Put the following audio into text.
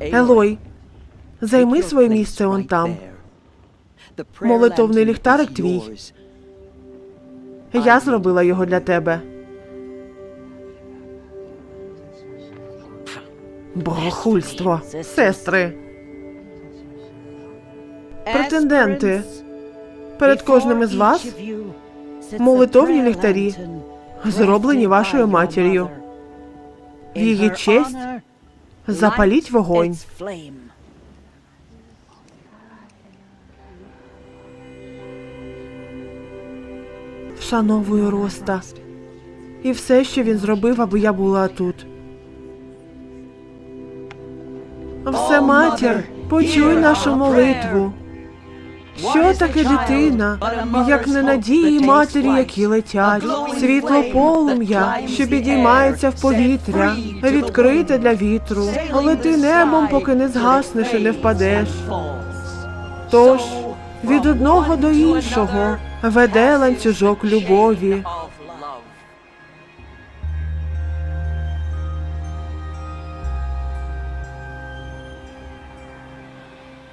Елой, займи своє місце он там. Молитовний ліхтарик твій. Я зробила його для тебе. Богохульство, сестри, претенденти. Перед кожним із вас молитовні ліхтарі, зроблені вашою матір'ю. В її честь запаліть вогонь. Вшановую Роста. І все, що він зробив, аби я була тут. Все, матір, почуй нашу молитву. Що таке дитина, як не надії матері, які летять, світло полум'я, що підіймається в повітря, відкрите для вітру, але ти небом, поки не згаснеш і не впадеш. Тож від одного до іншого веде ланцюжок любові,